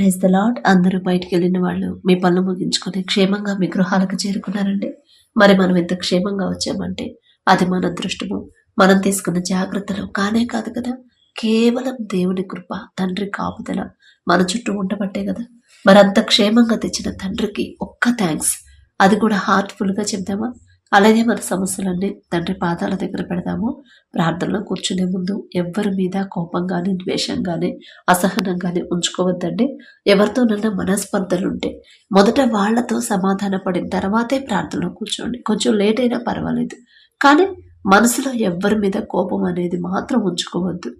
Praise the lord అందరూ బయటికి వెళ్ళిన వాళ్ళు మీ పనులు ముగించుకొని క్షేమంగా మీ గృహాలకు చేరుకున్నారండి. మరి మనం ఎంత క్షేమంగా వచ్చామంటే అది మన అదృష్టము. మనం తీసుకున్న జాగ్రత్తలు కానే కాదు కదా. కేవలం దేవుని కృప తండ్రి కాపుదల మన చుట్టూ ఉండబట్టే కదా. మరి అంత క్షేమంగా తెచ్చిన తండ్రికి ఒక్క థ్యాంక్స్ అది కూడా హార్ట్ఫుల్గా చెప్దామా? అలాగే మన సమస్యలన్నీ తండ్రి పాదాల దగ్గర పెడదాము. ప్రార్థనలో కూర్చునే ముందు ఎవ్వరి మీద కోపం కానీ ద్వేషం కానీ అసహనం కానీ ఉంచుకోవద్దండి. ఎవరితోనన్నా మనస్పర్ధలు ఉంటే మొదట వాళ్ళతో సమాధాన పడిన తర్వాతే ప్రార్థనలో కూర్చోండి. కొంచెం లేట్ అయినా పర్వాలేదు. కానీ మనసులో ఎవ్వరి మీద కోపం అనేది మాత్రం ఉంచుకోవద్దు.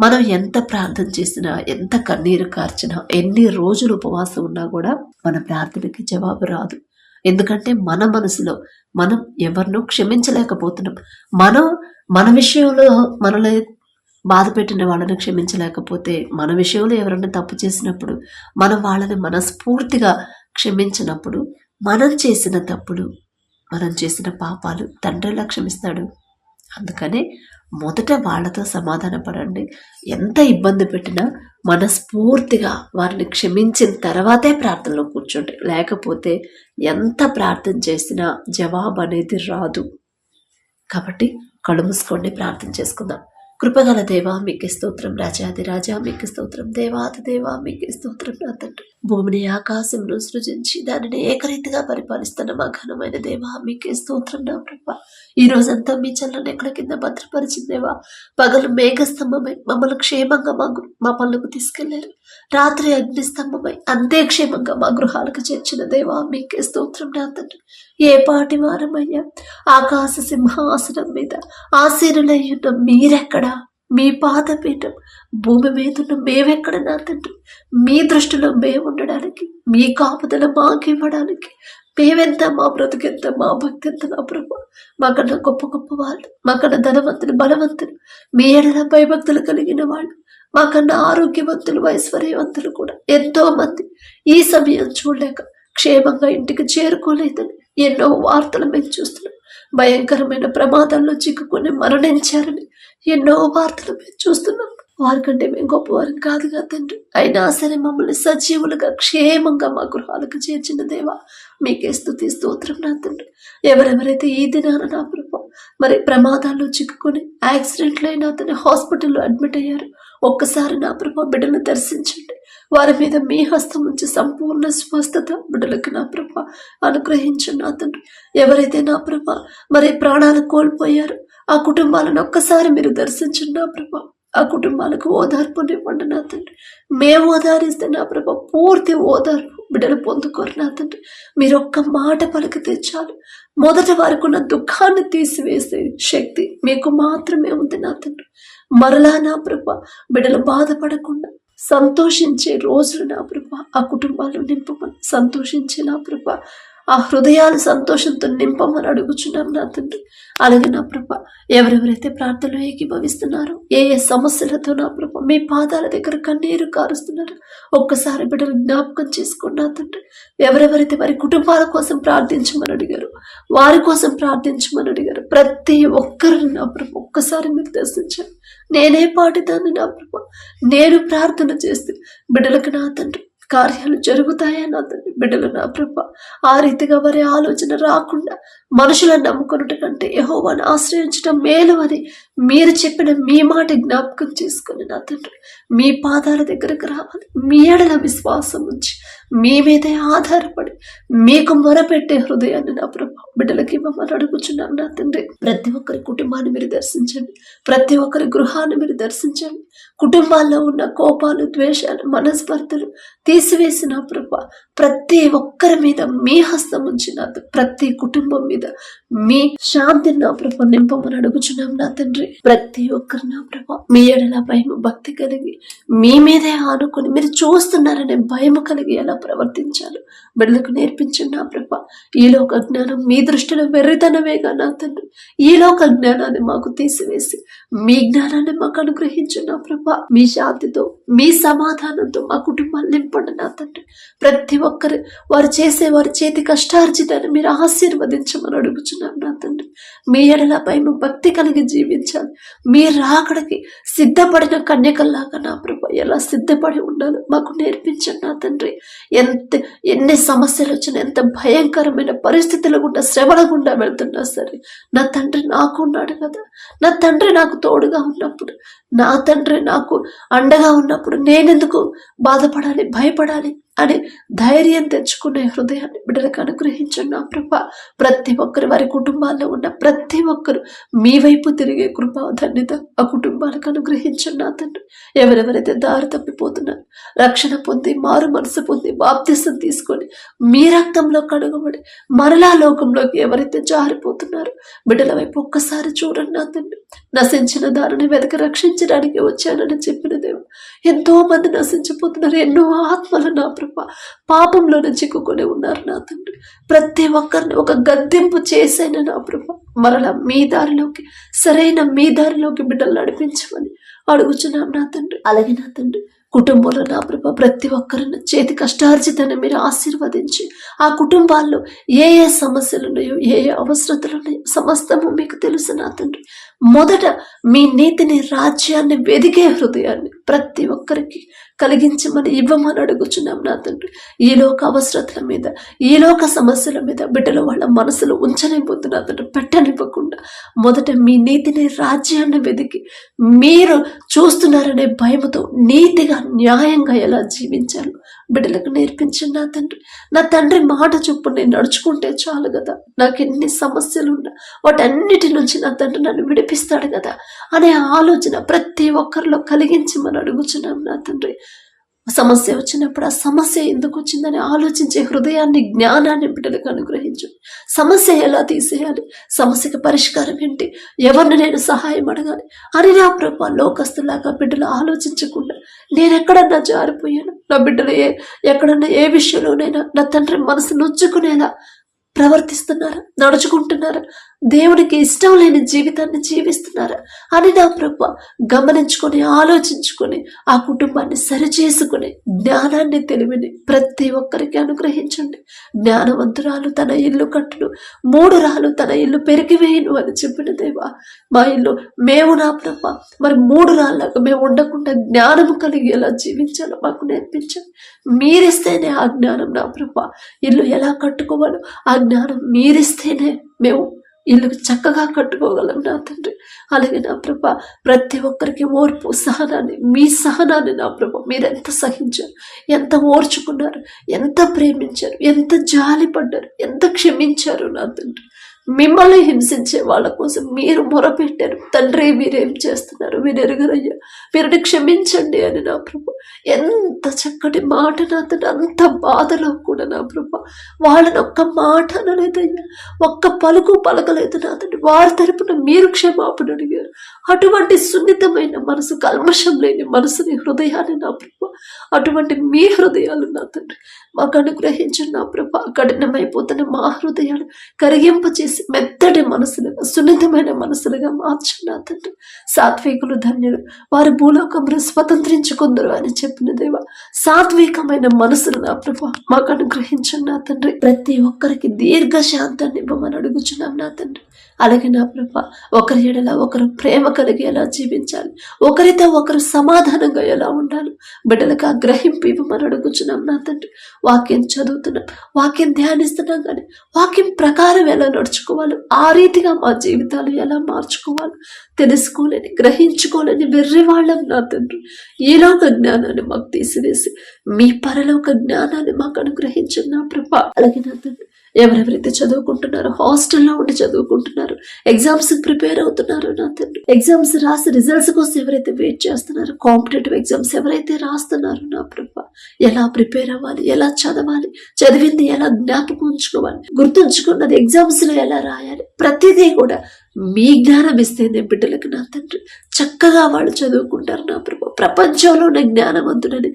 మనం ఎంత ప్రార్థన చేసినా ఎంత కన్నీరు కార్చినా ఎన్ని రోజులు ఉపవాసం ఉన్నా కూడా మన ప్రార్థనకి జవాబు రాదు. ఎందుకంటే మన మనసులో మనం ఎవరినో క్షమించలేకపోతున్నాం. మనం మన విషయంలో మనల్ని బాధ పెట్టిన వాళ్ళని క్షమించలేకపోతే మన విషయంలో ఎవరైనా తప్పు చేసినప్పుడు మనం వాళ్ళని మనస్ఫూర్తిగా క్షమించినప్పుడు మనం చేసిన తప్పులు మనం చేసిన పాపాలు తండ్రిలా క్షమిస్తాడు. అందుకనే మొదట వాళ్ళతో సమాధాన పడండి. ఎంత ఇబ్బంది పెట్టినా మనస్ఫూర్తిగా వారిని క్షమించిన తర్వాతే ప్రార్థనలో కూర్చోండి. లేకపోతే ఎంత ప్రార్థన చేసినా జవాబు అనేది రాదు. కాబట్టి కళ్ళు మూసుకోండి ప్రార్థన చేసుకుందాం. కృపగల దేవా మీకు స్తోత్రం రాజాది రాజా మీకు స్తోత్రం దేవాది దేవా మీకు స్తోత్రం నా తండ్రి. భూమిని ఆకాశంను సృజించి దానిని ఏకరీతిగా పరిపాలిస్తున్న మా ఘనమైన దేవా మీకు స్తోత్రం నా ప్రభ. ఈ రోజంతా మీ చల్లని ఎక్కడ కింద భద్రపరిచిందేవా పగలు మేఘస్తంభమై మమ్మల్ని క్షేమంగా మా మా పనులకు తీసుకెళ్ళారు. రాత్రి అగ్నిస్తంభమై అంతే క్షేమంగా మా గృహాలకు చేర్చిన దేవా మీకే స్తోత్రం నా తండ్రి. ఏ పాటి వారమయ్యా ఆకాశ సింహాసనం మీద ఆసీనులయ్యున్న మీరెక్కడా? మీ పాదపీఠం భూమి మీద ఉన్న మేమెక్కడ నా తండ్రి? మీ దృష్టిలో మేము ఉండడానికి మీ కాపుదల మాకు ఇవ్వడానికి మేమెంత మా బ్రతుకెంత మా భక్తి ఎంత నా ప్రభు మాకన్నా గొప్ప గొప్ప వాళ్ళు మాకన్నా ధనవంతులు బలవంతులు మీ ఎడల భయభక్తులు కలిగిన వాళ్ళు మాకన్నా ఆరోగ్యవంతులు ఐశ్వర్యవంతులు కూడా ఎంతో మంది. ఈ సమయం చూడలేక క్షేమంగా ఇంటికి చేరుకోలేదని ఎన్నో వార్తలు మేము చూస్తున్నాం. భయంకరమైన ప్రమాదాల్లో చిక్కుకొని మరణించారని ఎన్నో వార్తలు మేము చూస్తున్నాం. వారికంటే మేము గొప్పవారం కాదుగా తండ్రి. అయినా సరే మమ్మల్ని సజీవులుగా క్షేమంగా మా గృహాలకు చేర్చిన దేవా మీకే స్థుతి స్తోత్రం నా తండ్రి. ఎవరెవరైతే ఈ దినాన నా ప్రభు మరి ప్రమాదాల్లో చిక్కుకొని యాక్సిడెంట్లు అయినా అతని హాస్పిటల్లో అడ్మిట్ అయ్యారు ఒక్కసారి నా ప్రభు బిడ్డను దర్శించండి. వారి మీద మీ హస్తం నుంచి సంపూర్ణ స్వస్థత బిడ్డలకు నా ప్రభ అనుగ్రహించండి నా తండ్రి. ఎవరైతే నా ప్రభ మరి ప్రాణాలు కోల్పోయారు ఆ కుటుంబాలను ఒక్కసారి మీరు దర్శించండి నా ప్రభ. ఆ కుటుంబాలకు ఓదార్పునివ్వండి నా తండ్రి. మేము ఓదారిస్తే నా ప్రభ పూర్తి ఓదార్పు. బిడ్డలు పొందుకోరు నా తండ్రి. మీరు ఒక్క మాట పలికితే చాలు మొదట వారికున్న దుఃఖాన్ని తీసివేసే శక్తి మీకు మాత్రమే ఉంది నా తండ్రి. మరలా నా ప్రభ బిడ్డలు బాధపడకుండా సంతోషించే రోజులు నా ప్రభ. ఆ కుటుంబాలు నింపమని సంతోషించే నా ప్రభ. ఆ హృదయాలు సంతోషంతో నింపమని అడుగుచున్నాం నా తండ్రి. అలాగే నా ప్రభ ఎవరెవరైతే ప్రార్థనలో ఏకీభవిస్తున్నారో ఏ ఏ సమస్యలతో నా ప్రభ మీ పాదాల దగ్గర కన్నీరు కారుస్తున్నారో ఒక్కసారి బిడ్డలు జ్ఞాపకం చేసుకోండి నా తండ్రి. ఎవరెవరైతే వారి కుటుంబాల కోసం ప్రార్థించమని అడిగారు వారి కోసం ప్రార్థించమని అడిగారు ప్రతి ఒక్కరిని నా ప్రభ ఒక్కసారి మీరు దర్శించారు నేనే పాటిదాన్ని నా ప్రభ. నేను ప్రార్థన చేస్తే బిడ్డలకు నా తండ్రి కార్యాలు జరుగుతాయని అతని బిడ్డలు నా ప్రభ? ఆ రీతిగా వారి ఆలోచన రాకుండా మనుషులను నమ్ముకున్నట్టు కంటే యహోవాను ఆశ్రయించడం మేలు అని మీరు చెప్పిన మీ మాట జ్ఞాపకం చేసుకుని నా తండ్రి మీ పాదాల దగ్గరకు రావాలి. మీ ఎడల విశ్వాసం ఉంచి మీ మీదే ఆధారపడి మీకు మొరపెట్టే హృదయాన్ని నా ప్రభా బిడ్డలకి మమ్మల్ని అడుగుచున్నాను నా తండ్రి. ప్రతి ఒక్కరి కుటుంబాన్ని మీరు దర్శించండి. ప్రతి ఒక్కరి గృహాన్ని మీరు దర్శించండి. కుటుంబాల్లో ఉన్న కోపాలు ద్వేషాలు మనస్పర్ధలు తీసివేసిన ప్రభా ప్రతి ఒక్కరి మీద మీ హస్తం ఉంచిన ప్రతి కుటుంబం మీద మీ శాంతిని నా ప్రభ నింపమని అడుగుచున్నాం నా తండ్రి. ప్రతి ఒక్కరు నా ప్రభ మీ ఎడల భయం భక్తి కలిగి మీ మీదే ఆనుకొని మీరు చూస్తున్నారనే భయం కలిగి ఎలా ప్రవర్తించాలి? బిడ్డలకు నేర్పించండి నా ప్రభ. ఈ లోక జ్ఞానం మీ దృష్టిలో వెర్రితనమేగా నా తండ్రి. ఈ లోక జ్ఞానాన్ని మాకు తీసివేసి మీ జ్ఞానాన్ని మాకు అనుగ్రహించిన నా ప్రభ. మీ శాంతితో మీ సమాధానంతో మా కుటుంబాన్ని నింపండి నా తండ్రి. ప్రతి ఒక్కరు వారు చేసే వారి చేతి కష్టార్జితాన్ని మీరు ఆశీర్వదించమని అడుగుచున్నాను నా తండ్రి. మీ ఎడలపై మేము భక్తి కలిగి జీవించాలి. మీ రాకడికి సిద్ధపడిన కన్యకల్లాగా నా ప్రభు ఎలా సిద్ధపడి ఉండాలో మాకు నేర్పించండి నా తండ్రి. ఎంత ఎన్ని సమస్యలు వచ్చినా ఎంత భయంకరమైన పరిస్థితుల గుండా శ్రవణ గుండా వెళ్తున్నా సరే నా తండ్రి నాకు ఉన్నాడు కదా. నా తండ్రి నాకు తోడుగా ఉన్నప్పుడు నా తండ్రి నాకు అండగా ఉన్నప్పుడు నేనెందుకు బాధపడాలి భయపడాలి అని ధైర్యం తెచ్చుకునే హృదయాన్ని బిడ్డలకు అనుగ్రహించండి నా కృప ప్రతి ఒక్కరు వారి కుటుంబాల్లో ఉన్న ప్రతి ఒక్కరు మీ వైపు తిరిగే కృప ధన్యత ఆ కుటుంబాలకు అనుగ్రహించున్న తండ్రి. ఎవరెవరైతే దారి తప్పిపోతున్నారు రక్షణ పొంది మారు మనసు పొంది బాప్తిసం తీసుకొని మీ రక్తంలో కడుగబడి మరలా లోకంలోకి ఎవరైతే జారిపోతున్నారో బిడ్డల వైపు ఒక్కసారి చూడండి నా తండ్రి. నశించిన దారిని వెతక రక్షించడానికి వచ్చానని చెప్పిన దేవుడు. ఎంతో మంది నశించిపోతున్నారు. ఎన్నో ఆత్మలు నా ప్రభ. పాపంలోనే చిక్కుకొని ఉన్నారు నా తండ్రి. ప్రతి ఒక్కరిని ఒక గద్దెంపు చేశాను నా ప్రభ. మరలా మీ దారిలోకి సరైన మీ దారిలోకి బిడ్డలు నడిపించమని అడుగుచున్నాం నా తండ్రి. అలాగే నా తండ్రి. కుటుంబంలో నా ప్రభ ప్రతి ఒక్కరిని చేతి కష్టార్జితాన్ని మీరు ఆశీర్వదించి ఆ కుటుంబాల్లో ఏ ఏ సమస్యలు ఉన్నాయో ఏ ఏ అవసరతలు ఉన్నాయో సమస్తము మీకు తెలుసు నా తండ్రి. మొదట మీ నీతిని రాజ్యాన్ని వెదికే హృదయాన్ని ప్రతి ఒక్కరికి కలిగించమని ఇవ్వమని అడుగుచున్నాం నా తండ్రి. ఈ లోక అవసరతల మీద ఈ లోక సమస్యల మీద బిడ్డలు వాళ్ళ మనసులో ఉంచనివ్వద్దు నా తండ్రి పెట్టనివ్వకుండా మొదట మీ నీతిని రాజ్యాన్ని వెదికి మీరు చూస్తున్నారనే భయముతో నీతిగా న్యాయంగా ఎలా జీవించాలో బిడ్డలకు నేర్పించండి నా తండ్రి. నా తండ్రి మాట చొప్పు నేను నడుచుకుంటే చాలు కదా. నాకు ఎన్ని సమస్యలు ఉన్నా వాటన్నిటి నుంచి నా తండ్రి నన్ను విడిపిస్తాడు కదా. అనే ఆలోచన ప్రతి ఒక్కరిలో కలిగించి మనం అడుగుచున్నాం నా తండ్రి. సమస్య వచ్చినప్పుడు ఆ సమస్య ఎందుకు వచ్చిందని ఆలోచించే హృదయాన్ని జ్ఞానాన్ని బిడ్డలకు అనుగ్రహించు. సమస్య ఎలా తీసేయాలి? సమస్యకి పరిష్కారం ఏంటి? ఎవరిని నేను సహాయం అడగాలి? అని నా ప్రభా లోకస్తులాగా బిడ్డలు ఆలోచించకుండా నేను ఎక్కడన్నా జారిపోయాను? నా బిడ్డలు ఏ ఎక్కడన్నా ఏ విషయంలోనైనా నా తండ్రి మనసు నొచ్చుకునేలా ప్రవర్తిస్తున్నారా? నడుచుకుంటున్నారా? దేవునికి ఇష్టం లేని జీవితాన్ని జీవిస్తున్నారా. అని నా ప్రభు గమనించుకొని ఆలోచించుకొని ఆ కుటుంబాన్ని సరిచేసుకుని జ్ఞానాన్ని తెలివిని ప్రతి ఒక్కరికి అనుగ్రహించండి. జ్ఞానవంతురాలు తన ఇల్లు కట్టును మూడు రాలు తన ఇల్లు పెరిగివేయను అని చెప్పిన దేవా మా ఇల్లు మేము నా ప్రభ. మరి మూడు రాళ్ళగా మేము ఉండకుండా జ్ఞానము కలిగి ఎలా జీవించాలో మాకు నేర్పించండి. మీరిస్తేనే ఆ జ్ఞానం నా ప్రభ. ఇల్లు ఎలా కట్టుకోవాలో ఆ జ్ఞానం మీరిస్తేనే మేము ఇల్లు చక్కగా కట్టుకోగలం నా తండ్రి. అలాగే నా ప్రభ ప్రతి ఒక్కరికి ఓర్పు సహనాన్ని మీ సహనాన్ని నా ప్రభ మీరెంత సహించారు ఎంత ఓర్చుకున్నారు ఎంత ప్రేమించారు ఎంత జాలి పడ్డారు ఎంత క్షమించారు నా తండ్రి. మిమ్మల్ని హింసించే వాళ్ళ కోసం మీరు మొరపెట్టారు. తండ్రి మీరేం చేస్తున్నారు? మీరు ఎరగరయ్యా మీరుని క్షమించండి అని నా ప్రభు. ఎంత చక్కటి మాట నా అంత బాధలో కూడా నా ప్రభు. వాళ్ళని ఒక్క మాట అనలేదయ్యా. ఒక్క పలుకు పలకలేదు నా వారి తరపున మీరు క్షమాపణ అడిగారు. అటువంటి సున్నితమైన మనసు కల్మషం లేని మనసుని హృదయాన్ని నా ప్రభు. అటువంటి మీ హృదయాలు నా తండ్రి మాకు అనుగ్రహించండి నా ప్రభు. కఠినమైపోతున్న మా హృదయాలు కరిగింప చేసి మెత్తటి మనసులుగా సున్నితమైన మనసులుగా మార్చండి నా తండ్రి. సాత్వికులు ధన్యులు వారి భూలోకంలో స్వతంత్రించుకుందరు అని చెప్పిన దేవ సాత్వికమైన మనసులు నా ప్రభు మాకు అనుగ్రహించండి నా తండ్రి. ప్రతి ఒక్కరికి దీర్ఘ శాంతాన్ని ఇవ్వమని అడుగుచున్నాం నా తండ్రి. అలాగే నా ప్రభ ఒకరి ఎడల ఒకరు ప్రేమ కలిగి ఎలా జీవించాలి? ఒకరితో ఒకరు సమాధానంగా ఎలా ఉండాలి? బిడ్డలకు ఆ గ్రహింపు ఇవ్వమని అడుగుచున్నాం నా తండ్రి. వాక్యం చదువుతున్నాం వాక్యం ధ్యానిస్తున్నాం కానీ వాక్యం ప్రకారం ఎలా మార్చుకోవాలి ఆ రీతిగా మా జీవితాలు ఎలా మార్చుకోవాలి? తెలుసుకోలేని గ్రహించుకోలేని వెర్రివాళ్ళం నా తండ్రి. ఈలోక జ్ఞానాన్ని మాకు తీసివేసి మీ పరలోక జ్ఞానాన్ని మాకు అనుగ్రహించిన నా ప్రభ. అలాగే నా తండ్రి. ఎవరెవరైతే చదువుకుంటున్నారో హాస్టల్లో ఉండి చదువుకుంటున్నారు ఎగ్జామ్స్ ప్రిపేర్ అవుతున్నారు నా తండ్రి ఎగ్జామ్స్ రాసి రిజల్ట్స్ కోసం ఎవరైతే వెయిట్ చేస్తున్నారు కాంపిటేటివ్ ఎగ్జామ్స్ ఎవరైతే రాస్తున్నారు నా ప్రభ ఎలా ప్రిపేర్ అవ్వాలి ఎలా చదవాలి చదివింది ఎలా జ్ఞాపకం ఉంచుకోవాలి గుర్తుంచుకున్నది ఎగ్జామ్స్లో ఎలా రాయాలి ప్రతిదీ కూడా మీ జ్ఞానం ఇస్తేనే బిడ్డలకు నా తండ్రి. చక్కగా వాళ్ళు చదువుకుంటారు నా ప్రభు. ప్రపంచంలోనే జ్ఞానవంతుడని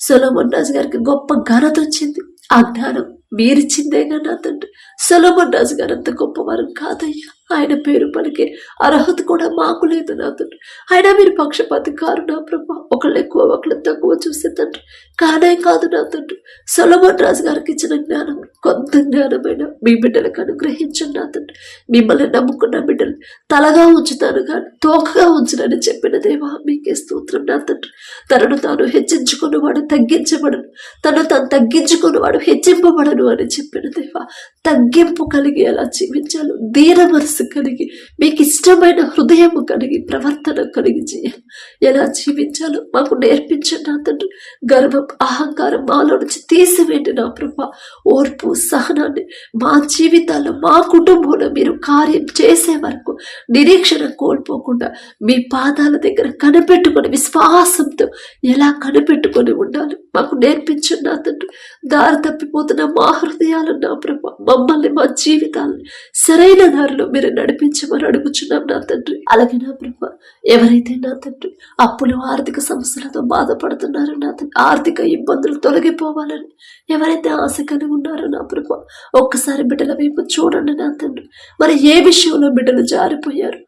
సొలోమన్ రాజు గారికి గొప్ప ఘనత వచ్చింది. ఆ జ్ఞానం మీరిచ్చిందేగా నా తండ్రి. సొలమన్ రాజు గారు అంత గొప్పవారు కాదయ్యా. ఆయన పేరు పలికే అర్హత కూడా మాకు లేదు నా తండ్రి. ఆయన మీరు పక్షపాతి కారు నా ప్రభా. ఒకళ్ళు ఎక్కువ ఒకళ్ళు తక్కువ చూసే తండ్రి. కానే కాదు నా తండ్రి. సొలమన్ రాజు గారికి ఇచ్చిన జ్ఞానం కొంత జ్ఞానమైన మీ బిడ్డలకు అనుగ్రహించండి నా తండ్రి. మిమ్మల్ని నమ్ముకున్న బిడ్డలు తలగా ఉంచుతాను కానీ తోకగా ఉంచునని చెప్పిన దేవా మీకే స్తోత్రం నా తండ్రి. తనను తాను హెచ్చించుకున్నవాడు తగ్గించబడను. తను తను తగ్గించుకున్నవాడు హెచ్చింపబడను అని చెప్పిన దేవా తగ్గింపు కలిగి ఎలా జీవించాలో. దీన మనసు కలిగి మీకు ఇష్టమైన హృదయం కలిగి ప్రవర్తన కలిగి చేయాలి. ఎలా జీవించాలో మాకు నేర్పించండి నా తండ్రి. గర్వం అహంకారం మాలో నుంచి తీసివేయండి నా ప్రభా. ఓర్పు సహనాన్ని మా జీవితాల్లో మా కుటుంబంలో మీరు కార్యం చేసే వరకు నిరీక్షణ కోల్పోకుండా మీ పాదాల దగ్గర కనిపెట్టుకొని విశ్వాసంతో ఎలా కనిపెట్టుకొని ఉండాలి? మాకు నేర్పించిన తండ్రి దారి తప్పిపోతున్న మా హృదయాలు నా ప్రభ మమ్మల్ని మా జీవితాలను సరైన దారిలో మీరు నడిపించమని అడుగుచున్నాం నా తండ్రి. అలాగే నా ప్రభ ఎవరైతే నా తండ్రి అప్పులు ఆర్థిక సమస్యలతో బాధపడుతున్నారో నా తండ్రి ఆర్థిక ఇబ్బందులు తొలగిపోవాలని ఎవరైతే ఆశ కలిగి ఉన్నారో నా ప్రభ. ఒక్కసారి బిడ్డల వైపు చూడండి నా తండ్రి. మరి ఏ విషయంలో బిడ్డలు జారిపోయారు?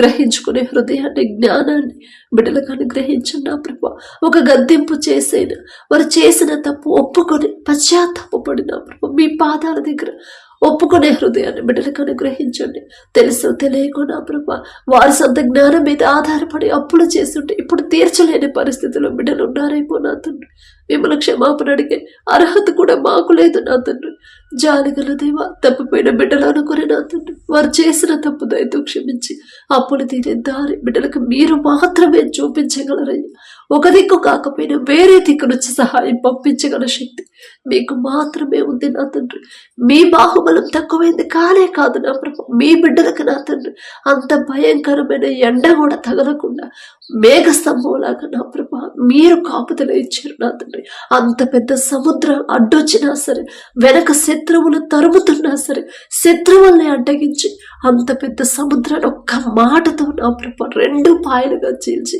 గ్రహించుకునే హృదయాన్ని జ్ఞానాన్ని బిడ్డలకు అనుగ్రహించండి నా ప్రభు. ఒక గద్దెంపు చేసేన వారు చేసిన తప్పు ఒప్పుకొని పశ్చాత్తాపడిన ప్రభు. మీ పాదాల దగ్గర ఒప్పుకునే హృదయాన్ని బిడ్డలకు అనుగ్రహించండి. తెలుసు తెలియకుండా నా ప్రభ. వారి సొంత జ్ఞానం మీద ఆధారపడి అప్పులు చేస్తుంటే ఇప్పుడు తీర్చలేని పరిస్థితిలో బిడ్డలు ఉన్నారేమో నా తండ్రి. మిమ్మల్ని క్షమాపణ అడిగే అర్హత కూడా మాకు లేదు నా తండ్రి. జాలిగల దేవా తప్పిపోయిన బిడ్డలు అనుకుని నా తండ్రి. వారు చేసిన తప్పు దయతో క్షమించి అప్పులు తీరే దారి బిడ్డలకు మీరు మాత్రమే చూపించగలరయ్యా. ఒక దిక్కు కాకపోయినా వేరే దిక్కు నుంచి సహాయం పంపించగల శక్తి మీకు మాత్రమే ఉంది నా తండ్రి. మీ బాహుబలం తక్కువైంది కానే కాదు నా ప్రభు. మీ బిడ్డలకు నా తండ్రి. అంత భయంకరమైన ఎండ కూడా తగలకుండా మేఘ స్తంభంలాగా నా ప్రభ. మీరు కాపుదల ఇచ్చారు నా తండ్రి. అంత పెద్ద సముద్రం అడ్డొచ్చినా సరే వెనక శత్రువులు తరుముతున్నా సరే శత్రువుల్ని అడ్డగించి అంత పెద్ద సముద్రాన్ని ఒక్క మాటతో నా ప్రభ రెండు పాయలుగా చీల్చి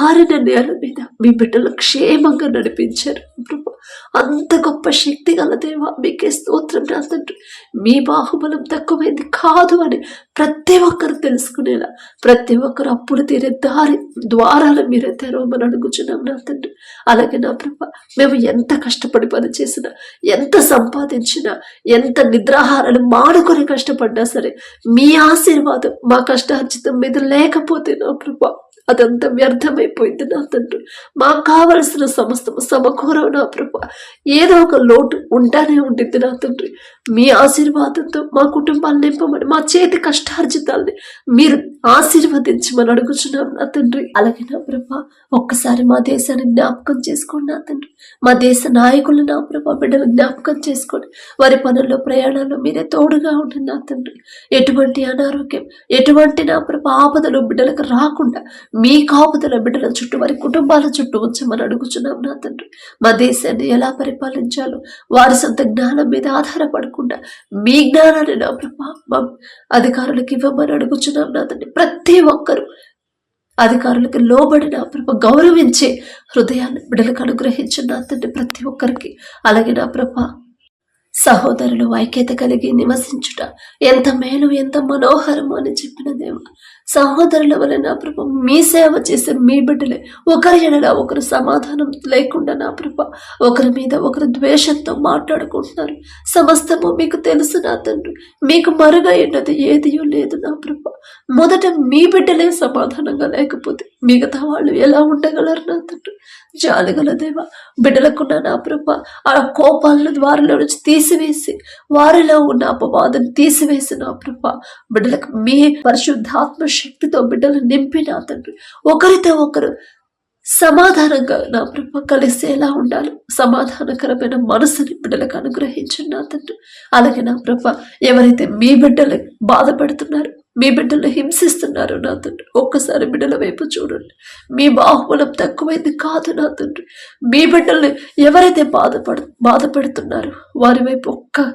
ఆరిన నేల మీద మీ బిడ్డలు క్షేమంగా నడిపించారు. ప్రభు అంత గొప్ప శక్తి గల దేవ మీకే స్తోత్రం నా మీ బాహుబలం తక్కువైంది కాదు అని ప్రతి ఒక్కరు తెలుసుకునేలా ప్రతి ఒక్కరు అప్పులు తీరే దారి ద్వారాలు మీరే తెరవమని అడుగుచున్నాం నా తండ్రి. అలాగే నా ప్రభ మేము ఎంత కష్టపడి పని చేసినా ఎంత సంపాదించినా ఎంత నిద్రాహారాలు మాడుకొని కష్టపడ్డా సరే మీ ఆశీర్వాదం మా కష్టార్జితం మీద లేకపోతే నా ప్రభా అదంతా వ్యర్థమైపోయింది నా తండ్రి. మాకు కావలసిన సమస్తము సమకూరవు నా ప్రభ. ఏదో ఒక లోటు ఉంటానే ఉండింది నా తండ్రి. మీ ఆశీర్వాదంతో మా కుటుంబాలు నింపమని మా చేతి కష్టార్జితాల్ని మీరు ఆశీర్వదించమని అడుగుచున్నాం నా తండ్రి. అలాగే నా ప్రభా ఒక్కసారి మా దేశాన్ని జ్ఞాపకం చేసుకోండి నా తండ్రి. మా దేశ నాయకులు నా ప్రభ బిడ్డలు జ్ఞాపకం చేసుకోండి. వారి పనుల్లో ప్రయాణాల్లో మీరే తోడుగా ఉండండి నా తండ్రి. ఎటువంటి అనారోగ్యం ఎటువంటి నా ప్రభా ఆపదలు బిడ్డలకు రాకుండా మీ కాపుదల బిడ్డల చుట్టూ వారి కుటుంబాల చుట్టూ ఉంచమని అడుగుచున్నాం నా తండ్రి. మా దేశాన్ని ఎలా పరిపాలించాలో వారి సొంత జ్ఞానం మీద ఆధారపడకుండా మీ జ్ఞానాన్ని నా ప్రభా మా అధికారులకు ఇవ్వమని అడుగుచున్నాం నా తండ్రి. ప్రతి ఒక్కరూ అధికారులకు లోబడి నా ప్రభ గౌరవించే హృదయాన్ని బిడ్డలకు అనుగ్రహించిన నా తండ్రి ప్రతి ఒక్కరికి. అలాగే నా ప్రభ సహోదరులు ఐక్యత కలిగి నివసించుట ఎంత మేలు ఎంత మనోహరము అని చెప్పిన దేవ. సహోదరుల వలన నా ప్రభ మీ సేవ చేసే మీ బిడ్డలే ఒకరి ఎడల ఒకరు సమాధానం లేకుండా నా ప్రభ ఒకరి మీద ఒకరు ద్వేషంతో మాట్లాడుకుంటున్నారు. సమస్తము మీకు తెలుసు నా తండ్రి. మీకు మరుగైనది ఏదియో లేదు నా ప్రభ. మొదట మీ బిడ్డలే సమాధానంగా లేకపోతే మిగతా వాళ్ళు ఎలా ఉండగలరు నా తండ్రి? జాలిగల దేవ బిడ్డలకున్న నా ప్రభ ఆ కోపాలను వారిలో నుంచి తీసి తీసివేసి వారిలో ఉన్న అపవాదం తీసివేసి నా ప్రభ బిడ్డలకు మీ పరిశుద్ధాత్మ శక్తితో బిడ్డలు నింపిన తండ్రి. ఒకరితో ఒకరు సమాధానంగా నా ప్రభ కలిసేలా ఉండాలి. సమాధానకరమైన మనసుని బిడ్డలకు అనుగ్రహించండి నా తండ్రి. అలాగే నా ప్రభ ఎవరైతే మీ బిడ్డలు బాధపడుతున్నారు మీ బిడ్డలు హింసిస్తున్నారు నా తండ్రి. ఒక్కసారి బిడ్డల వైపు చూడండి. మీ బాహుబలం తక్కువైంది కాదు నా తండ్రి. మీ బిడ్డల్ని ఎవరైతే బాధపడు బాధపెడుతున్నారో వారి వైపు ఒక్క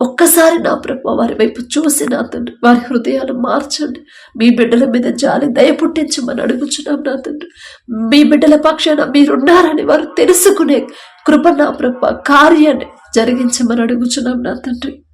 ఒక్కసారి నా ప్రభు వారి వైపు చూసి నా తండ్రి. వారి హృదయాలు మార్చండి. మీ బిడ్డల మీద జాలి దయ పుట్టించమని అడుగుచున్నాం నా తండ్రి. మీ బిడ్డల పక్షాన మీరున్నారని వారు తెలుసుకునే కృప నా ప్రభ కార్యాన్ని జరిగించమని అడుగుచున్నాం నా తండ్రి.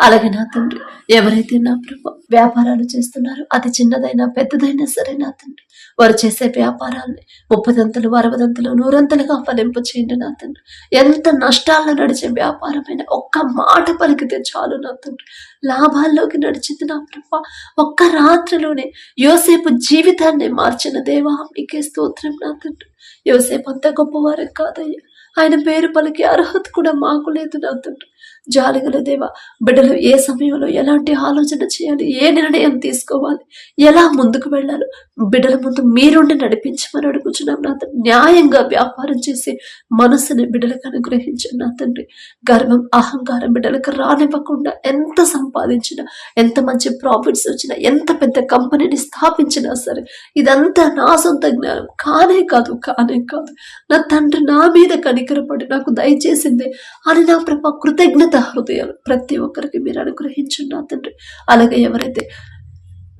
అలాగే నా తండ్రి ఎవరైతే నా ప్రభు వ్యాపారాలు చేస్తున్నారో అది చిన్నదైనా పెద్దదైనా సరే నా తండ్రి వారు చేసే వ్యాపారాల్ని ముప్పదంతలు అరవదంతలు నూరంతలుగా ఫలింపు చేయండి నా తండ్రి. ఎంత నష్టాల్లో నడిచే వ్యాపారమైన ఒక్క మాట పలికితే చాలు నా తండ్రి. లాభాల్లోకి నడిచింది నా ప్రభు. ఒక్క రాత్రిలోనే యోసేపు జీవితాన్ని మార్చిన దేవా మీకే స్తోత్రం నా తండ్రి. యోసేపు అంత గొప్పవారు కాదయ్యా. ఆయన పేరు పలికి అర్హత కూడా మాకు లేదు నా తండ్రి. జాలిగల దేవ బిడ్డలు ఏ సమయంలో ఎలాంటి ఆలోచన చేయాలి ఏ నిర్ణయం తీసుకోవాలి ఎలా ముందుకు వెళ్ళాలి బిడ్డల ముందు మీరుండి నడిపించమని అడుగుచున్నాం నా తండ్రి. న్యాయంగా వ్యాపారం చేసి మనసుని బిడ్డలకు అనుగ్రహించండి నా తండ్రి. గర్వం అహంకారం బిడ్డలకు రానివ్వకుండా ఎంత సంపాదించినా ఎంత మంచి ప్రాఫిట్స్ వచ్చినా ఎంత పెద్ద కంపెనీని స్థాపించినా సరే ఇదంతా నా సొంత జ్ఞానం. కానే కాదు కానే కాదు. నా తండ్రి నా మీద కనికరపడి నాకు దయచేసింది. అని నా ప్రభా కృతజ్ఞత హృదయాలు ప్రతి ఒక్కరికి మీరు అనుగ్రహించండి తండ్రి. అలాగే ఎవరైతే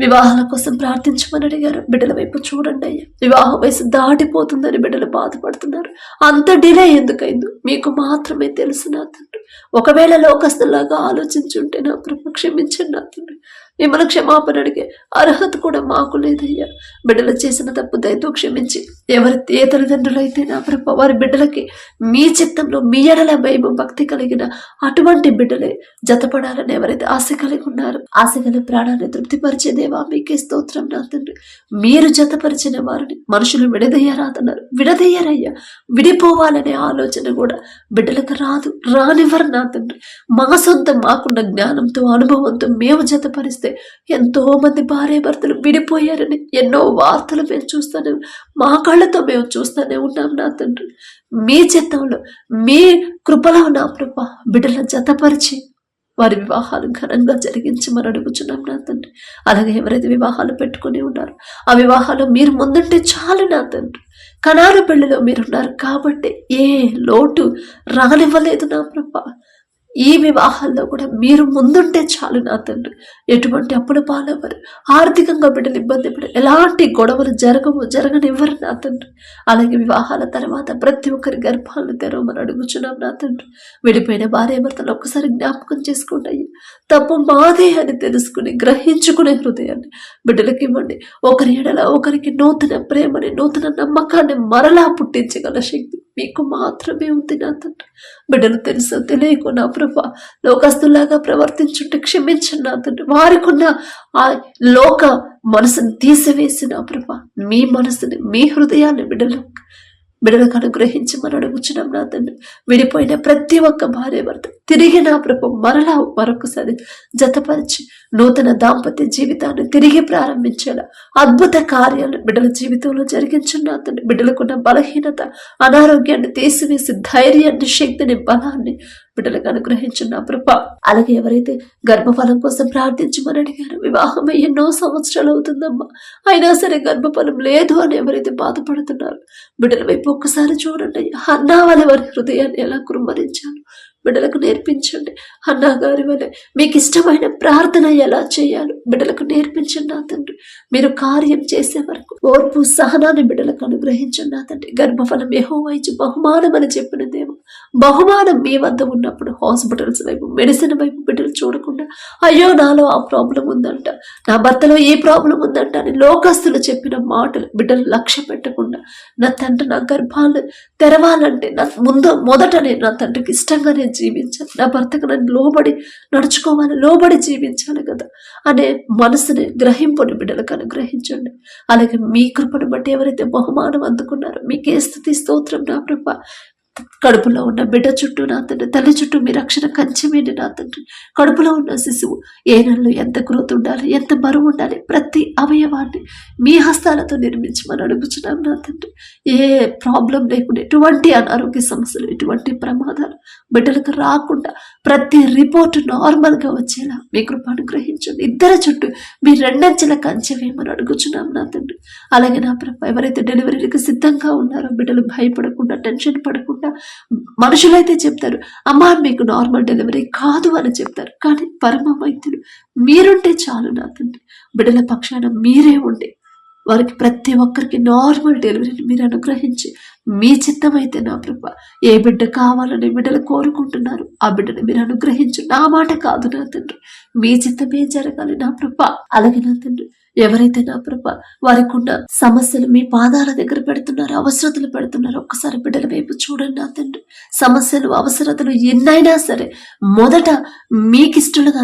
వివాహాల కోసం ప్రార్థించమని అడిగారు బిడ్డల వైపు చూడండి అయ్యా. వివాహ వయసు దాటిపోతుందని బిడ్డలు బాధపడుతున్నారు. అంత డిలే ఎందుకైందో మీకు మాత్రమే తెలుసు నా తండ్రి. ఒకవేళ లోకస్తులాగా ఆలోచించుంటే నా ప్రభు క్షమించండి నా తండ్రి. మిమ్మల్ని క్షమాపణ అడిగే అర్హత కూడా మాకు లేదయ్యా. బిడ్డలు చేసిన తప్పు దయతో క్షమించి. ఎవరి ఏ తల్లిదండ్రులైతే నా ప్రభ వారి బిడ్డలకి మీ చిత్తంలో మీ ఎడల భయం భక్తి కలిగిన అటువంటి బిడ్డలే జతపడాలని ఎవరైతే ఆశ కలిగి ఉన్నారో ఆశ కలిగి ప్రాణాన్ని తృప్తిపరిచే దేవా మీకే స్తోత్రం నా తండ్రి. మీరు జతపరిచిన వారిని మనుషులు విడదయ్యారాదన్నారు విడదయ్యారయ్యా విడిపోవాలనే ఆలోచన కూడా బిడ్డలకు రాదు రానివ్వరు నా తండ్రి. మా సొంత మాకున్న జ్ఞానంతో అనుభవంతో మేము జతపరిస్తే ఎంతో మంది భార్య భర్తలు విడిపోయారని ఎన్నో వార్తలు మేము చూస్తూనే మా కళ్ళతో మేము చూస్తూనే ఉన్నాం నా తండ్రి. మీ చిత్తంలో మీ కృపలో నా ప్రభ బిడ్డలను జతపరిచి వారి వివాహాలు ఘనంగా జరిగించమని అడుగుచున్నాం నా తండ్రి. అలాగే ఎవరైతే వివాహాలు పెట్టుకుని ఉన్నారో ఆ వివాహాలు మీరు ముందుంటే చాలు నా తండ్రి. కణాల పెళ్ళిలో మీరున్నారు కాబట్టి ఏ లోటు రానివ్వలేదు నా ప్రభ. ఈ వివాహాల్లో కూడా మీరు ముందుంటే చాలు నా తండ్రి. ఎటువంటి అప్పుల పాలవ్వరు. ఆర్థికంగా బిడ్డలు ఇబ్బంది పడరు ఎలాంటి గొడవలు జరగవు జరగనివ్వరు నా తండ్రి. అలాగే వివాహాల తర్వాత ప్రతి ఒక్కరి గర్భాలను తెరవమని అడుగుచున్నాం నా తండ్రి. విడిపోయిన భార్య భర్తలు ఒక్కసారి జ్ఞాపకం చేసుకుంటాయి తప్పు మాదే అని తెలుసుకుని గ్రహించుకునే హృదయాన్ని బిడ్డలకి ఇవ్వండి. ఒకరి ఎడల ఒకరికి నూతన ప్రేమని నూతన నమ్మకాన్ని మరలా పుట్టించగల శక్తి మీకు మాత్రమే ఉంది నా తండ్రి. బిడ్డలు తెలుసు తెలియకుండా కృప లోకస్తులాగా ప్రవర్తించుంటే క్షమించండి నా తండ్రి. వారికున్న ఆ లోక మనసుని తీసివేసి నా ప్రభ మీ మనసుని మీ హృదయాన్ని బిడలు బిడలకు అనుగ్రహించి మనం అడుగుచున్నాం నా తండ్రి. విడిపోయిన ప్రతి ఒక్క భార్య భర్త తిరిగి నా ప్రభు మరలా మరొకసారి జతపరిచి నూతన దాంపత్య జీవితాన్ని తిరిగి ప్రారంభించేలా అద్భుత కార్యాలు బిడ్డల జీవితంలో జరిగించిన నా తండ్రి. బిడ్డలకున్న బలహీనత అనారోగ్యాన్ని తీసివేసి ధైర్యాన్ని శక్తిని బలాన్ని బిడ్డలకు అనుగ్రహించిన ప్రభ. అలాగే ఎవరైతే గర్భఫలం కోసం ప్రార్థించమని అడిగారు వివాహం ఎన్నో సంవత్సరాలు అవుతుందమ్మా. అయినా సరే గర్భఫలం లేదు అని ఎవరైతే బాధపడుతున్నారు బిడ్డల వైపు ఒక్కసారి చూడండి. అన్నా వాళ్ళ వారి హృదయాన్ని ఎలా కురుమరించాను బిడ్డలకు నేర్పించండి. అన్నగారి వలె మీకు ఇష్టమైన ప్రార్థన ఎలా చేయాలో బిడ్డలకు నేర్పించండి నా తండ్రి. మీరు కార్యం చేసే వరకు ఓర్పు సహనాన్ని బిడ్డలకు అనుగ్రహించండి నా తండ్రి. గర్భఫలం యెహోవా బహుమానం అని చెప్పిన దేవం బహుమానం మీ వద్ద ఉన్నప్పుడు హాస్పిటల్స్ వైపు మెడిసిన్ వైపు బిడ్డలు చూడకుండా అయ్యో నాలో ఆ ప్రాబ్లం ఉందంట నా భర్తలో ఏ ప్రాబ్లం ఉందంట అని లోకస్తులు చెప్పిన మాటలు బిడ్డలు లక్ష్య పెట్టకుండా నా తండ్రి నా గర్భాలు తెరవాలంటే నా ముందు మొదట నేను నా తండ్రికి ఇష్టంగా నేను జీవించాలి. నా భర్తకు నన్ను లోబడి నడుచుకోవాలి లోబడి జీవించాలి కదా. అనే మనసుని గ్రహింపుని బిడ్డలకు అనుగ్రహించండి. అలాగే మీ కృపను బట్టి ఎవరైతే బహుమానం అందుకున్నారో మీకే స్థుతి స్తోత్రం నా కృప కడుపులో ఉన్న బిడ్డ చుట్టూ నా తండ్రి తల్లి చుట్టూ మీ రక్షణ కంచెమేంటి నా తండ్రి. కడుపులో ఉన్న శిశువు ఏ నెలలో ఎంత గ్రోత్ ఉండాలి ఎంత బరువు ఉండాలి ప్రతి అవయవాన్ని మీ హస్తాలతో నిర్మించమని అడుగుచున్నాం నా తండ్రి. ఏ ప్రాబ్లం లేకుండా ఎటువంటి అనారోగ్య సమస్యలు ఎటువంటి ప్రమాదాలు బిడ్డలకు రాకుండా ప్రతి రిపోర్ట్ నార్మల్గా వచ్చేలా మీ కృప అనుగ్రహించండి. ఇద్దరి చుట్టూ మీ రెండంచెల కంచె వేయమని అడుగుచున్నాం నా తండ్రి. అలాగే నా ప్రభ ఎవరైతే డెలివరీకి సిద్ధంగా ఉన్నారో బిడ్డలు భయపడకుండా టెన్షన్ పడకుండా మనుషులైతే చెప్తారు అమ్మా మీకు నార్మల్ డెలివరీ కాదు అని చెప్తారు. కానీ పరమ వైద్యులు మీరుంటే చాలు నా తండ్రి. బిడ్డల పక్షాన మీరే ఉండే. వారికి ప్రతి ఒక్కరికి నార్మల్ డెలివరీని మీరు అనుగ్రహించి మీ చిత్తమైతే నా ప్రభ ఏ బిడ్డ కావాలని బిడ్డలు కోరుకుంటున్నారు ఆ బిడ్డని మీరు అనుగ్రహించు. నా మాట కాదు నా తండ్రి. మీ చిత్తమే జరగాలి నా ప్రభ. అలాగే నా తండ్రి. ఎవరైతే నా ప్రభ వారికి ఉన్న సమస్యలు మీ పాదాల దగ్గర పెడుతున్నారు అవసరతలు పెడుతున్నారు ఒక్కసారి బిడ్డల వైపు చూడండి నా తండ్రి. సమస్యలు అవసరతలు ఎన్నైనా సరే మొదట మీకు ఇష్టలుగా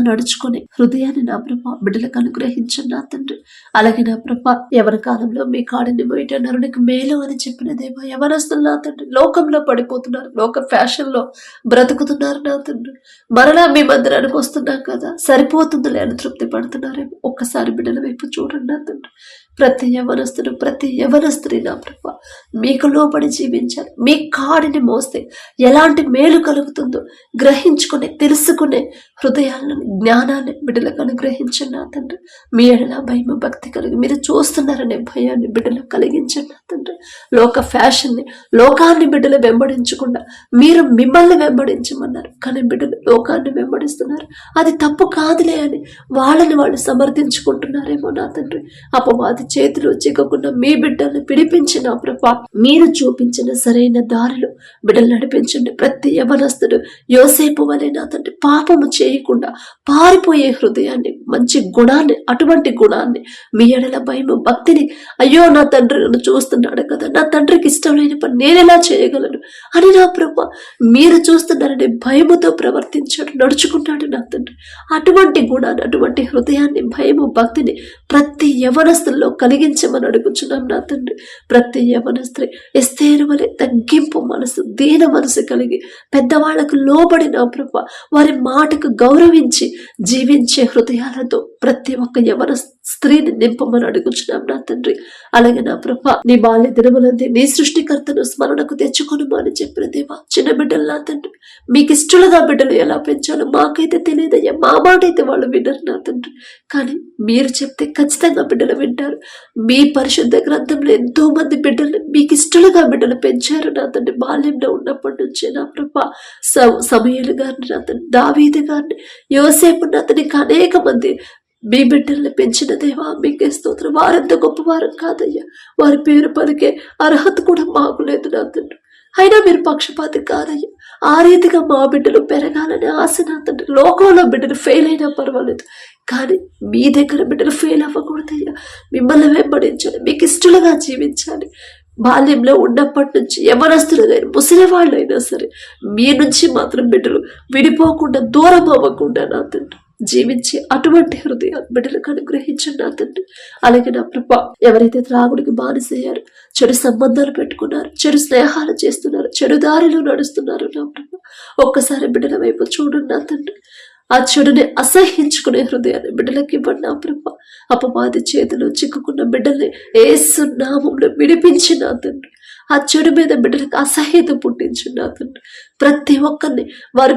హృదయాన్ని నా ప్రభ బిడ్డలకు అనుగ్రహించండి నా తండ్రి. అలాగే నా ప్రభ ఎవరి కాలంలో మీ కాడిని బయట నరునికి మేలు అని చెప్పిన దేవా ఎవరస్తులు నా తండ్రి. లోకంలో పడిపోతున్నారు లోక ఫ్యాషన్లో బ్రతుకుతున్నారు నా తండ్రి. మరలా మీ మందిరానికి వస్తున్నాం కదా సరిపోతుందిలే అని తృప్తి పడుతున్నారేమో ఒక్కసారి బిడ్డల వైపు చూడండి నా తండ్రి ప్రతి యవనస్తుడు ప్రతి యవనస్తుని నా ప్రభ మీకు లోపడి జీవించాలి. మీ కాడిని మోస్తే ఎలాంటి మేలు కలుగుతుందో గ్రహించుకునే తెలుసుకునే హృదయాలను జ్ఞానాన్ని బిడ్డలకు అనుగ్రహించండి నా తండ్రి. మీ ఎడల భయం భక్తి కలిగి మీరు చూస్తున్నారనే భయాన్ని బిడ్డలకు కలిగించండి నా తండ్రి. లోక ఫ్యాషన్ని లోకాన్ని బిడ్డలు వెంబడించకుండా మీరు మిమ్మల్ని వెంబడించమన్నారు. కానీ బిడ్డలు లోకాన్ని వెంబడిస్తున్నారు. అది తప్పు కాదులే అని వాళ్ళని వాళ్ళు సమర్థించుకుంటున్నారేమో నా తండ్రి. అపవాది చేతిలో చిక్కకుండా మీ బిడ్డలను పిడిపించిన ప్రభా మీరు చూపించిన సరైన దారిలో బిడ్డలు నడిపించండి. ప్రతి యవనస్తుడు యోసేపు వలె నా తండ్రి పాపము చేయకుండా పారిపోయే హృదయాన్ని మంచి గుణాన్ని అటువంటి గుణాన్ని మీ ఎడల భయము భక్తిని అయ్యో నా తండ్రి నన్ను చూస్తున్నాడు కదా నా తండ్రికి ఇష్టం లేని పని నేను ఎలా చేయగలను అని నా ప్రభ మీరు చూస్తున్నారని భయముతో ప్రవర్తించాడు నడుచుకున్నాడు నా తండ్రి. అటువంటి గుణాన్ని అటువంటి హృదయాన్ని భయము భక్తిని ప్రతి యవనస్తుల్లో కలిగించమని అడుగుచున్నాం నా తండ్రి. ప్రతి యవనస్త్రీ ఎస్తేరు వలె తగ్గింపు మనసు దీన మనసు కలిగి పెద్దవాళ్ళకు లోబడి నా ప్రభ. వారి మాటకు గౌరవించి జీవించే హృదయాలతో ప్రతి ఒక్క యవన స్త్రీని నింపమని అడుగుచున్నాం నా తండ్రి. అలాగే నా ప్రభ నీ బాల్య దినములంది నీ సృష్టికర్తను స్మరణకు తెచ్చుకొని అని చెప్పిన దేవా చిన్న బిడ్డలు నా తండ్రి. మీకు ఇష్టలుగా బిడ్డలు ఎలా పెంచాలో మాకైతే తెలియదయ్యా. మా మాట అయితే వాళ్ళు వినరు నా తండ్రి. కానీ మీరు చెప్తే ఖచ్చితంగా బిడ్డలు వింటారు. మీ పరిశుద్ధ గ్రంథంలో ఎంతో మంది బిడ్డలు మీకు ఇష్టలుగా బిడ్డలు పెంచారు. నా తండ్రి బాల్యంలో ఉన్నప్పటి నుంచే నా ప్రభ సమయలు గారిని నా తండ్రి దావీది గారిని యోసేపు నా అతనికి అనేక మంది మీ బిడ్డల్ని పెంచిన దేవా మీకే స్తోత్రం. వారెంత గొప్పవారం కాదయ్యా. వారి పేరు పలికే అర్హత కూడా మాకు లేదు నా తండ్రి. అయినా మీరు పక్షపాతి కాదయ్యా ఆ రీతిగా మా బిడ్డలు పెరగాలని ఆశ నా తండ్రి. లోకంలో బిడ్డలు ఫెయిల్ అయినా పర్వాలేదు. కానీ మీ దగ్గర బిడ్డలు ఫెయిల్ అవ్వకూడదయ్యా. మిమ్మల్ని వెంబడించాలి మీకు ఇష్టలుగా జీవించాలి బాల్యంలో ఉన్నప్పటి నుంచి ఎవరస్తులుగా ముసలి వాళ్ళు అయినా సరే మీ నుంచి మాత్రం బిడ్డలు విడిపోకుండా దూరం అవ్వకుండా నా తండ్రి. జీవించి అటువంటి హృదయాలు బిడ్డలకు అనుగ్రహించండి నా తండ్రి అలాగే నా ప్రభ ఎవరైతే త్రాగుడికి బానిసయ్యారు చెడు సంబంధాలు పెట్టుకున్నారు చెడు స్నేహాలు చేస్తున్నారు చెడు దారిలో నడుస్తున్నారు నా ప్రభ ఒక్కసారి బిడ్డల వైపు చూడండి నా తండ్రి ఆ చెడుని అసహించుకునే హృదయాన్ని బిడ్డలకి ఇవ్వండి నా ప్రభ. అపవాది చేతిలో చిక్కుకున్న బిడ్డల్ని ఏసు నామంలో విడిపించి నా తండ్రి ఆ చెడు మీద బిడ్డలకు అసహ్యత పుట్టించిన నా తండ్రి ప్రతి ఒక్కరిని వారు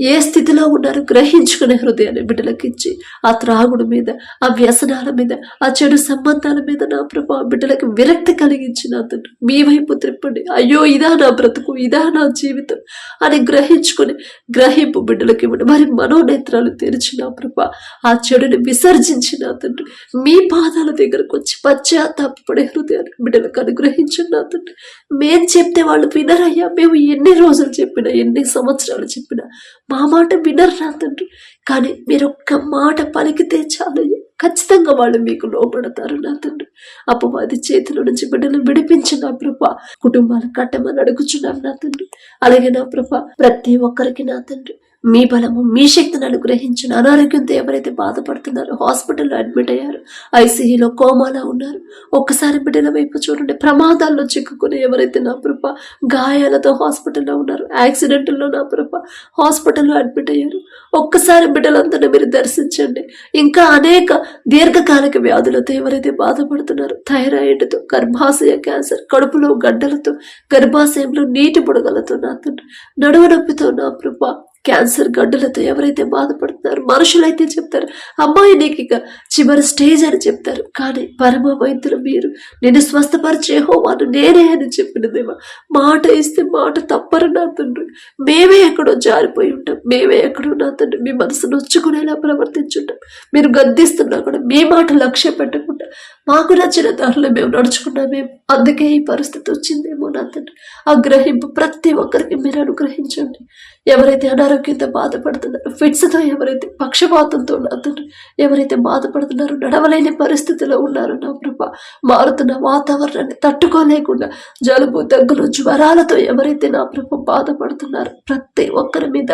ఏ స్థితిలో ఉన్నారో? గ్రహించుకునే హృదయాన్ని బిడ్డలకు ఇచ్చి ఆ త్రాగుడు మీద ఆ వ్యసనాల మీద ఆ చెడు సంబంధాల మీద నా ప్రభు ఆ బిడ్డలకు విరక్తి కలిగించిన అతను మీ వైపు త్రిప్పండి. అయ్యో ఇదా నా బ్రతుకు ఇదా నా జీవితం అని గ్రహించుకుని గ్రహింపు బిడ్డలకు ఇవ్వండి. మరి మనోనేత్రాలు తెరిచిన ప్రభా ఆ చెడుని విసర్జించిన అతను మీ పాదాల దగ్గరకు వచ్చి పశ్చాత్తాపడే హృదయాన్ని బిడ్డలకు అనుగ్రహించండి అతను మేం చెప్తే వాళ్ళు వినరయ్యా. మేము ఎన్ని రోజులు చెప్పినా ఎన్ని సంవత్సరాలు చెప్పినా మా మాట వినరు నా తండ్రి. కానీ మీరు ఒక్క మాట పలికితే చాలు. ఖచ్చితంగా వాళ్ళు మీకు లోపడతారు నా తండ్రి. అపవాది చేతిలో నుంచి బిడ్డలు విడిపించి నా ప్రభ. కుటుంబాలు కట్టమని అడుగుచున్నాం నా తండ్రి. అలాగే నా ప్రభ ప్రతి ఒక్కరికి నా తండ్రి. మీ బలము మీ శక్తిని అనుగ్రహించిన అనారోగ్యంతో ఎవరైతే బాధపడుతున్నారో హాస్పిటల్లో అడ్మిట్ అయ్యారు ఐసీయూలో కోమాలో ఉన్నారు ఒక్కసారి బిడ్డల వైపు చూడండి ప్రమాదాల్లో చిక్కుకుని ఎవరైతే నా ప్రభ గాయాలతో హాస్పిటల్లో ఉన్నారు యాక్సిడెంట్లో నా ప్రభ హాస్పిటల్లో అడ్మిట్ అయ్యారు ఒక్కసారి బిడ్డలందరినీ మీరు దర్శించండి. ఇంకా అనేక దీర్ఘకాలిక వ్యాధులతో ఎవరైతే బాధపడుతున్నారో థైరాయిడ్తో గర్భాశయ క్యాన్సర్ కడుపులో గడ్డలతో గర్భాశయంలో నీటి బుడగలతో నా తండ్రి నడువ నొప్పితో నా ప్రభ క్యాన్సర్ గడ్డలతో ఎవరైతే బాధపడుతున్నారో మనుషులైతే చెప్తారు అమ్మాయి నీకు ఇక చివరి స్టేజ్ అని చెప్తారు. కానీ పరమ వైద్యులు మీరు నేను స్వస్థపరిచే హోమాను నేనే అని చెప్పినదేమో మాట ఇస్తే మాట తప్పరు నా తండ్రి. మేమే ఎక్కడో జారిపోయి ఉంటాం. మేమే ఎక్కడో నా తండ్రి. మీ మనసు నొచ్చుకునేలా ప్రవర్తించుంటాం. మీరు గద్దిస్తున్నా కూడా మీ మాట లక్ష్య పెట్టకుండా మాకు నచ్చిన దారిలో మేము నడుచుకున్నామేమో అందుకే ఈ పరిస్థితి వచ్చిందేమో నా తండ్రి. ఆ గ్రహింపు ప్రతి ఒక్కరికి మీరు అనుగ్రహించండి. ఎవరైతే అనారోగ్యంతో బాధపడుతున్నారో ఫిట్స్తో ఎవరైతే పక్షపాతంతో నా తండ్రి ఎవరైతే బాధపడుతున్నారో నడవలేని పరిస్థితిలో ఉన్నారో నా ప్రభ మారుతున్న వాతావరణాన్ని తట్టుకోలేకుండా జలుబు దగ్గులు జ్వరాలతో ఎవరైతే నా ప్రభ బాధపడుతున్నారో ప్రతి ఒక్కరి మీద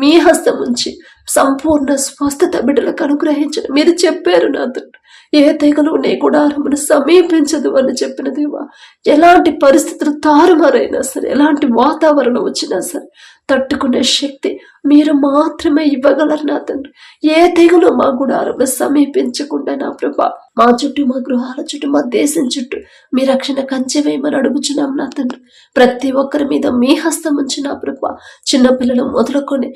మీ హస్తం ఉంచి సంపూర్ణ స్వస్థత బిడ్డలకు అనుగ్రహించండి. మీరు చెప్పారు నా తండ్రి. ఏ తెగలు నీ గుడారమును సమీపించదు అని చెప్పిన దేవా ఎలాంటి పరిస్థితులు తారుమారైనా సరే ఎలాంటి వాతావరణం వచ్చినా సరే తట్టుకునే శక్తి మీరు మాత్రమే ఇవ్వగలరు నా తండ్రి. ఏ తెగులు మా గుడారంలో సమీపించకుండా నా ప్రభా మా చుట్టూ మా గృహాల చుట్టూ మా దేశం చుట్టూ మీ రక్షణ కంచె వేయమని అడుగుచున్నాం నా తండ్రి. ప్రతి ఒక్కరి మీద మీ హస్తం ఉంచి నా ప్రభా. చిన్నపిల్లలు మొదలుకొని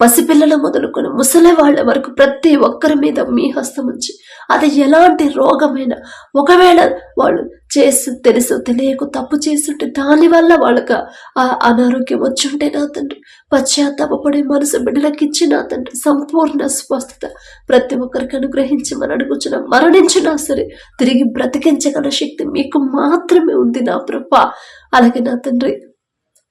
పసిపిల్లలు మొదలుకొని ముసలి వాళ్ళ వరకు ప్రతి ఒక్కరి మీద మీ హస్తం ఉంచి. అది ఎలాంటి రోగమైనా ఒకవేళ వాళ్ళు చేసి తెలుసు తెలియక తప్పు చేస్తుంటే దానివల్ల వాళ్ళకి ఆ అనారోగ్యం వచ్చుంటే నా తండ్రి. పశ్చాత్తాపడే మనసు బిడ్డలకు ఇచ్చి నా తండ్రి. సంపూర్ణ స్వస్థత ప్రతి ఒక్కరికి అనుగ్రహించమని అడుగుచున్న మరణించినా సరే తిరిగి బ్రతికించగల శక్తి మీకు మాత్రమే ఉంది నా ప్రభ. అలాగే నా తండ్రి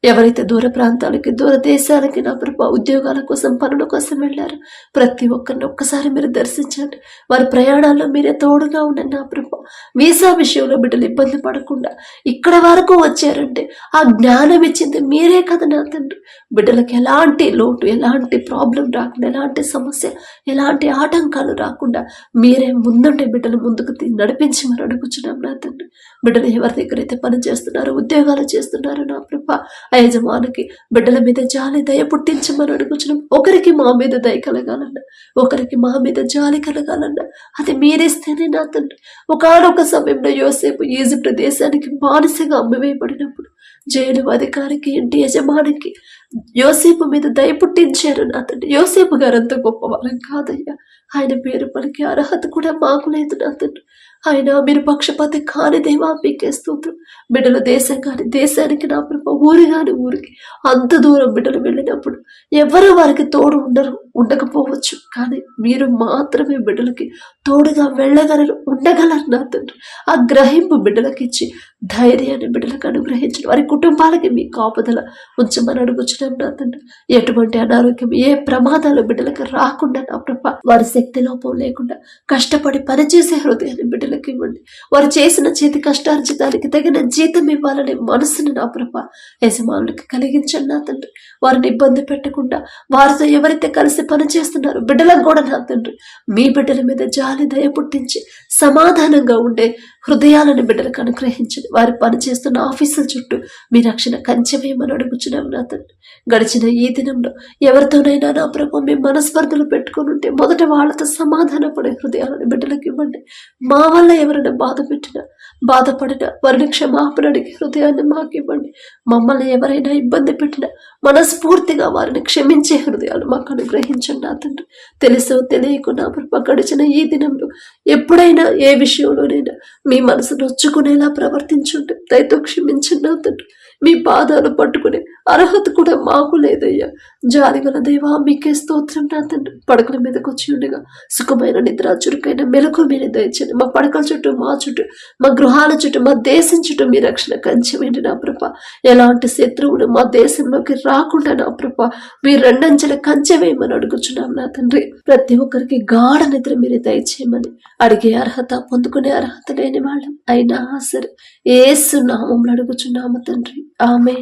ఎవరైతే దూర ప్రాంతాలకి దూర దేశాలకి నా ప్రభా ఉద్యోగాల కోసం పనుల కోసం వెళ్ళారు ప్రతి ఒక్కరిని ఒక్కసారి మీరు దర్శించండి. వారి ప్రయాణాల్లో మీరే తోడుగా ఉండండి నా ప్రభా. వీసా విషయంలో బిడ్డలు ఇబ్బంది పడకుండా ఇక్కడ వరకు వచ్చారంటే ఆ జ్ఞానం ఇచ్చింది మీరే కదా నా తండ్రి. బిడ్డలకు ఎలాంటి లోటు ఎలాంటి ప్రాబ్లం రాకుండా ఎలాంటి సమస్య ఎలాంటి ఆటంకాలు రాకుండా మీరే ముందుంటే బిడ్డలు ముందుకు నడిపించి మరి అడుగుచున్నాం నా తండ్రి. బిడ్డలు ఎవరి దగ్గర అయితే పని చేస్తున్నారు ఉద్యోగాలు చేస్తున్నారో నా ప్రభ ఆ యజమానికి బిడ్డల మీద జాలి దయ పుట్టించమని అడుగుచున్నాం. ఒకరికి మా మీద దయ కలగాలన్నా ఒకరికి మా మీద జాలి కలగాలన్నా అది మీరిస్తేనే నా తండ్రి. ఒకనొక సమయంలో యోసేపు ఈజిప్ట్ దేశానికి బానిసగా అమ్మివేయబడినప్పుడు జైలు అధికారికి ఇంటి యజమానికి యోసేపు మీద దయ పుట్టించారు నా తండ్రి. యోసేపు గారు అంత గొప్పవారం కాదయ్యా. ఆయన పేరు పలికి అర్హత కూడా మాకు లేదు నా తండ్రి. ఆయన మీరు పక్షపాతి కాని దేవా మీకే స్తోత్రం. బిడ్డల దేశం కాని దేశానికి నా ప్రభ ఊరి కాని ఊరికి అంత దూరం బిడ్డలు వెళ్ళినప్పుడు ఎవరు వారికి తోడు ఉండరు ఉండకపోవచ్చు. కానీ మీరు మాత్రమే బిడ్డలకి తోడుగా వెళ్ళగలరు ఉండగలరు నా తండ్రి. ఆ గ్రహింపు బిడ్డలకి ఇచ్చి ధైర్యాన్ని బిడ్డలకు అనుగ్రహించడం. వారి కుటుంబాలకి మీ కాపుదల ఉంచమని అడుగుచున్నాం నా తండ్రి. ఎటువంటి అనారోగ్యం ఏ ప్రమాదాలు బిడ్డలకు రాకుండా నా ప్రభ వారి శక్తి లోపం లేకుండా కష్టపడి పనిచేసే హృదయాన్ని బిడ్డలు బిడ్డలకు ఇవ్వండి వారు చేసిన చేతి కష్టార్జితానికి తగిన జీతం ఇవ్వాలనే మనసుని నా ప్రభ యజమానులకి కలిగించండి నా తండ్రి. వారిని ఇబ్బంది పెట్టకుండా వారితో ఎవరైతే కలిసి పని చేస్తున్నారో బిడ్డలకు కూడా నా తండ్రి. మీ బిడ్డల మీద జాలి దయ పుట్టించి సమాధానంగా ఉండే హృదయాలను బిడ్డలకు అనుగ్రహించండి. వారు పనిచేస్తున్న ఆఫీసుల చుట్టూ మీ రక్షణ కంచె అడుగుచున్నాం నా తండ్రి. గడిచిన ఈ దినంలో ఎవరితోనైనా నా ప్రభు మీ మనస్పర్ధలు పెట్టుకుని ఉంటే మొదట వాళ్ళతో సమాధానపడే హృదయాలను బిడ్డలకు ఇవ్వండి. మా వల్ల ఎవరైనా బాధ పెట్టినా బాధపడిన వారిని క్షమాపణ అడిగి హృదయాన్ని మాకు ఇవ్వండి మమ్మల్ని ఎవరైనా ఇబ్బంది పెట్టినా మనస్ఫూర్తిగా వారిని క్షమించే హృదయాలు మాకు అనుగ్రహించండి నా తండ్రి. తెలుసో తెలియకుండా ప్రభు గడిచిన ఈ దినంలో ఎప్పుడైనా ఏ విషయంలోనైనా మీ మనసు నొచ్చుకునేలా ప్రవర్తించుంటే దయతో క్షమించండి నా తండ్రి. మీ బాధను పట్టుకునే అర్హత కూడా మాకు లేదయ్యా. జాలిగల దేవా మీకే స్తోత్రం నా తండ్రి. పడకల మీదకి వచ్చి ఉండగా సుఖమైన నిద్ర చురుకైన మెలకు మీరు దయచండి మా పడకల చుట్టూ మా చుట్టూ మా గృహాల చుట్టూ మా దేశం చుట్టూ మీ రక్షణ కంచమేంటి నా ప్రభ ఎలాంటి శత్రువులు మా దేశంలోకి రాకుండా నా ప్రభ మీ రెండంచెల కంచె వేయమని అడుగుచున్నాం నా తండ్రి. ప్రతి ఒక్కరికి గాఢ నిద్ర మీరు దయచేయమని అడిగే అర్హత పొందుకునే అర్హత లేని వాళ్ళం. అయినా సరే ఏసు నామంలో అడుగుచున్నాము తండ్రి. ఆమె